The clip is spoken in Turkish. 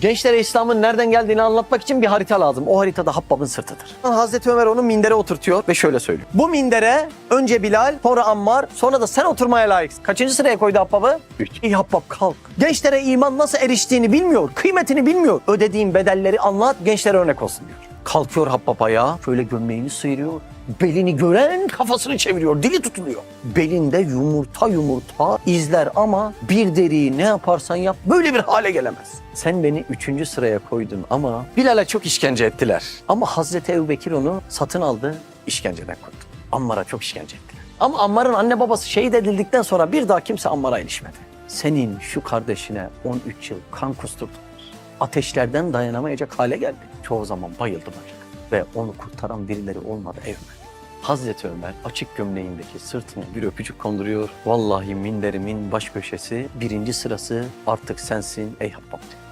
Gençlere İslam'ın nereden geldiğini anlatmak için bir harita lazım. O haritada Habbab'ın sırtıdır. Hazreti Ömer onu mindere oturtuyor ve şöyle söylüyor. Bu mindere önce Bilal, sonra Ammar, sonra da sen oturmaya layıksın. Kaçıncı sıraya koydu Habbab'ı? Üç. İyi Habbab kalk. Gençlere iman nasıl eriştiğini bilmiyor, kıymetini bilmiyor. Ödediğin bedelleri anlat, gençlere örnek olsun diyor. Kalkıyor Habbab ayağa, şöyle gömleğini sıyırıyor. Belini gören kafasını çeviriyor, dili tutuluyor. Belinde yumurta yumurta izler ama bir deriyi ne yaparsan yap böyle bir hale gelemez. Sen beni üçüncü sıraya koydun ama Bilal'e çok işkence ettiler. Ama Hazreti Ebubekir onu satın aldı, işkenceden kurdu. Ammar'a çok işkence ettiler. Ama Ammar'ın anne babası şehit edildikten sonra bir daha kimse Ammar'a ilişmedi. Senin şu kardeşine 13 yıl kan kusturdular. Ateşlerden dayanamayacak hale geldi. Çoğu zaman bayıldı bacak. Ve onu kurtaran birileri olmadı Evmen. Hazreti Ömer açık gömleğindeki sırtına bir öpücük konduruyor. Vallahi minderimin baş köşesi birinci sırası artık sensin ey Habbab diyor.